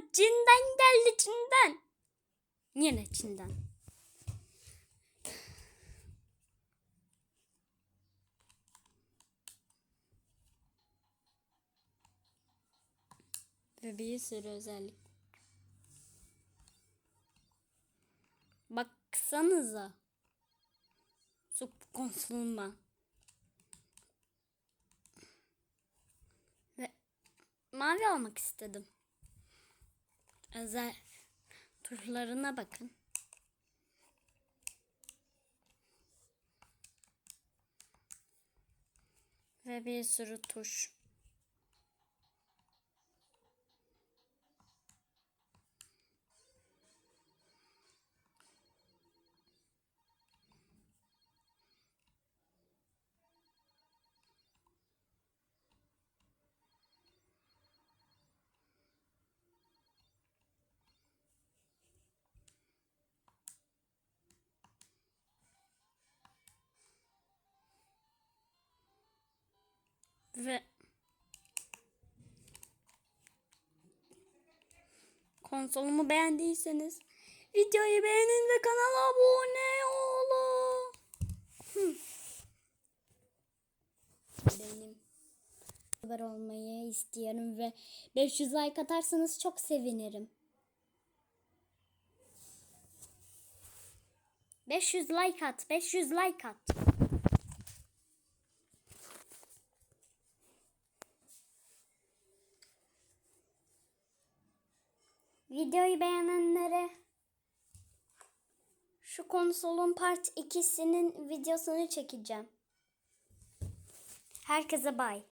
Çin'den geldi Çin'den. Yine Çin'den. Ve bir sürü özellik. Baksanıza. Su konsoluma. Ve mavi almak istedim. Özel tuşlarına bakın. Ve bir sürü tuş. Ve konsolumu beğendiyseniz videoyu beğenin ve kanala abone olun. Benim haber olmayı istiyorum ve 500 like atarsanız çok sevinirim. 500 like at, 500 like at. Videoyu beğenenlere şu konsolun part 2'sinin videosunu çekeceğim. Herkese bay.